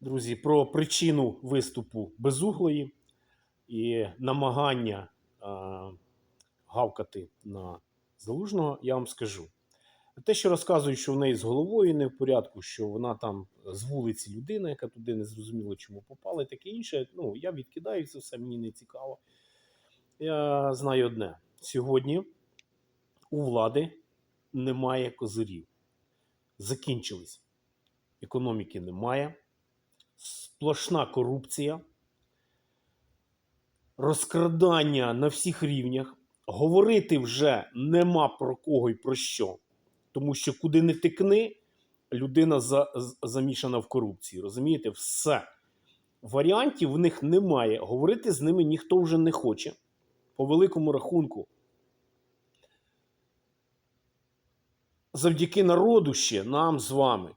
Друзі, про причину виступу безуглої і намагання а, гавкати на залужного, я вам скажу. Те, що розказують, що в неї з головою не в порядку, що вона там з вулиці людина, яка туди не зрозуміла, чому попала, і таке інше. Ну, я відкидаю це все, мені не цікаво. Я знаю одне: сьогодні у влади немає козирів. Закінчились. Економіки немає сплошна корупція, розкрадання на всіх рівнях. Говорити вже нема про кого і про що. Тому що куди не тикни, людина за, замішана в корупції. Розумієте, все. Варіантів в них немає. Говорити з ними ніхто вже не хоче. По великому рахунку. Завдяки народу ще нам з вами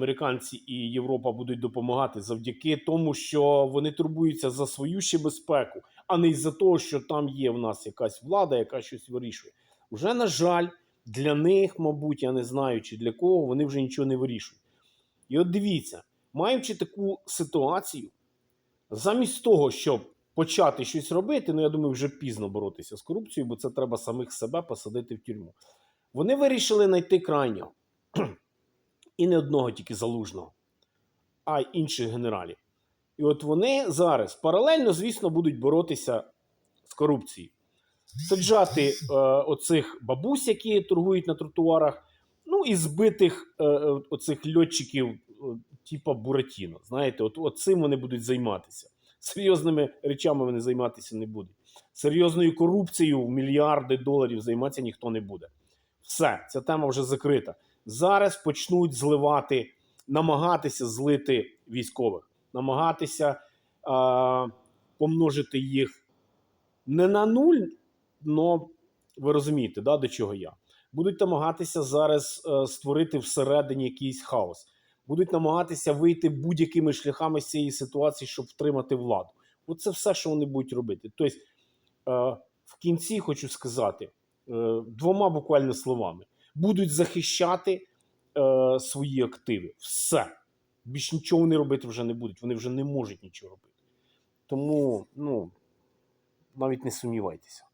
американці і Європа будуть допомагати завдяки тому, що вони турбуються за свою ще безпеку, а не із-за того, що там є в нас якась влада, яка щось вирішує. Вже, на жаль, для них, мабуть, я не знаю, чи для кого, вони вже нічого не вирішують. І от дивіться, маючи таку ситуацію, замість того, щоб почати щось робити, ну я думаю, вже пізно боротися з корупцією, бо це треба самих себе посадити в тюрму. Вони вирішили знайти крайнього і не одного тільки залужного, а й інших генералів. І от вони зараз паралельно, звісно, будуть боротися з корупцією. Саджати е, оцих бабусь, які торгують на тротуарах, ну і збитих е, е, оцих льотчиків, е, типа Буратіно. Знаєте, от, от цим вони будуть займатися. Серйозними речами вони займатися не будуть. Серйозною корупцією в мільярди доларів займатися ніхто не буде. Все, ця тема вже закрита зараз почнуть зливати, намагатися злити військових, намагатися а, помножити їх не на нуль, але ви розумієте, да, до чого я. Будуть намагатися зараз е, створити всередині якийсь хаос. Будуть намагатися вийти будь-якими шляхами з цієї ситуації, щоб втримати владу. Оце все, що вони будуть робити. Тобто, е, в кінці хочу сказати е, двома буквально словами будуть захищати е, свої активи. Все. Більш нічого вони робити вже не будуть. Вони вже не можуть нічого робити. Тому, ну, навіть не сумнівайтеся.